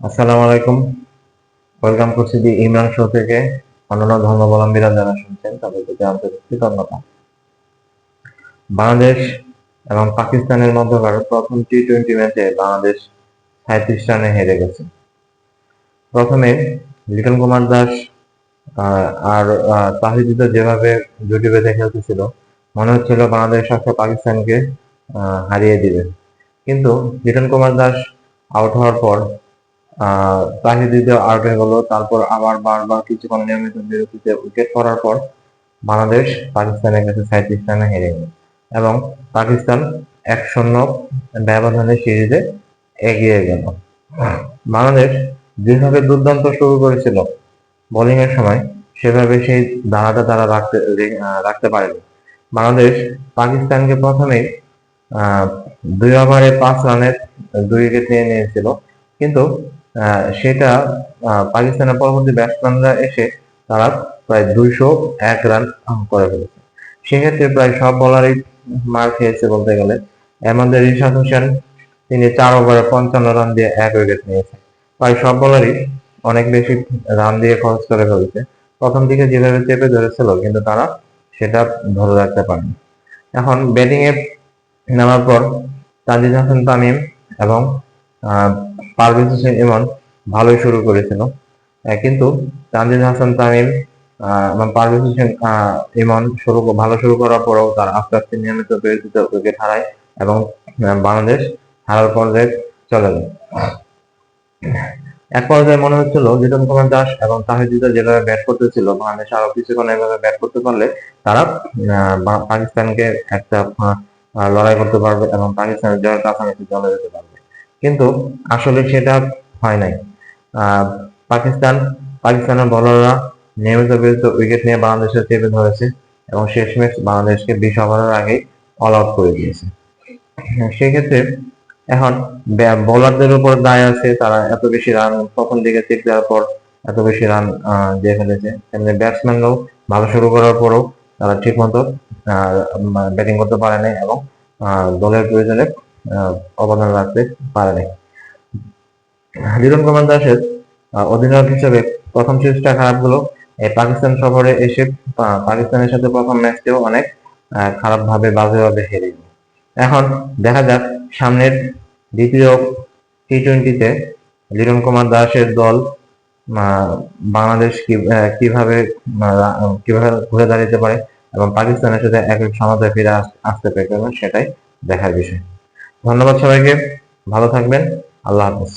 আসসালামু আলাইকুম। ওয়েলকাম করছি দি ইমরান শো থেকে। অন্যান্য ধর্মাবলম্বীরা যারা শুনছেন তাদের প্রতি আন্তরিক কৃতজ্ঞতা বাংলাদেশ এবং পাকিস্তানের মধ্যকার প্রথম টি টোয়েন্টি ম্যাচে বাংলাদেশ সাঁত্রিশ রানে হেরে গেছে। প্রথমে লিটন কুমার দাস আর আহ, তাহিদ যেভাবে জুটি বেঁধে খেলতেছিল মনে হচ্ছিল বাংলাদেশ আজকে পাকিস্তানকে হারিয়ে দিবে। কিন্তু লিটন কুমার দাস আউট হওয়ার পর আহ তাহিদ আউট হয়ে গেল তারপর আবার বারবার কিছুক্ষণ নিয়মিত বিরতিতে উইকেট পড়ার পর বাংলাদেশ পাকিস্তানের কাছে সাঁত্রিশ রানে হেরে গেল। এবং পাকিস্তান এক শূন্য ব্যবধানে সিরিজে এগিয়ে গেল। বাংলাদেশ যেভাবে দুর্দান্ত শুরু করেছিল বোলিং এর সময়, সেভাবে সেই ধারাটা তারা রাখতে রাখতে পারেনি। বাংলাদেশ পাকিস্তানকে প্রথমেই দুই ওভারে পাঁচ রানের দুই উইকেট নিয়ে নিয়েছিল। কিন্তু সেটা পাকিস্তানের পরবর্তী ব্যাটসম্যানরা এসে তারা প্রায় দুইশো এক রান করে ফেলেছে। সেক্ষেত্রে প্রায় সব বলারই মার খেয়েছে বলতে গেলে। মধ্যে রিশাদ হোসেন, তিনি চার ওভারে পঞ্চান্ন রান দিয়ে এক উইকেট নিয়েছে। প্রায় সব বলারই অনেক বেশি রান দিয়ে খরচ করে ফেলেছে। প্রথম দিকে যেভাবে চেপে ধরেছিল, কিন্তু তারা সেটা ধরে রাখতে পারেনি। এখন ব্যাটিং এ নামার পর তাজিদ হাসান, তামিম এবং পারভেজ হোসেন ইমন ভালোই শুরু করেছিল। কিন্তু তানজিদ হাসান তামিম এবং পারভেজ হোসেন ইমন শুরু ভালো শুরু করার পরেও তার আস্তে আস্তে নিয়মিত বিরতিতে উইকেট হারায় এবং বাংলাদেশ হারার পর্যায়ে চলে যায়। এক পর্যায়ে মনে হচ্ছিল জিতন কুমার দাস এবং তাহিদিদা যেভাবে ব্যাট করতেছিল, বাংলাদেশ আরও কিছুক্ষণ এভাবে ব্যাট করতে পারলে তারা পাকিস্তানকে একটা লড়াই করতে পারবে এবং পাকিস্তানের জয়ের কাছাকাছি চলে যেতে পারবে। কিন্তু আসলে সেটা হয় নাই। পাকিস্তান পাকিস্তানের বলাররা নিয়মিত বিরত উইকেট নিয়ে বাংলাদেশের চেপে ধরেছে এবং শেষমেশ বাংলাদেশকে বিশ ওভারের আগেই অল আউট করে দিয়েছে। হ্যাঁ, সেক্ষেত্রে এখন বোলারদের উপর দায় আছে তারা এত বেশি রান প্রথম দিকে চেক দেওয়ার পর এত বেশি রান দিয়ে ফেলেছে। তেমনি ব্যাটসম্যানরাও ভালো শুরু করার পরও তারা ঠিক মতো ব্যাটিং করতে পারে নাই এবং দলের প্রয়োজনে অবদান রাখতে পারে নাই লিটন কুমার দাসের অধিনায়ক হিসেবে প্রথম সিরিজটা খারাপ হলো। পাকিস্তান সফরে এসে পাকিস্তানের সাথে প্রথম ম্যাচটিও অনেক খারাপভাবে, বাজেভাবে হেরে এখন দেখা যাক সামনের দ্বিতীয় টি টোয়েন্টিতে লিটন কুমার দাসের দল বাংলাদেশ কীভাবে কীভাবে ঘুরে দাঁড়াতে পারে এবং পাকিস্তানের সাথে এক এক সমাধায় ফিরে আসতে পারে সেটাই দেখার বিষয়। ধন্যবাদ সবাইকে, ভালো থাকবেন, আল্লাহ হাফেজ।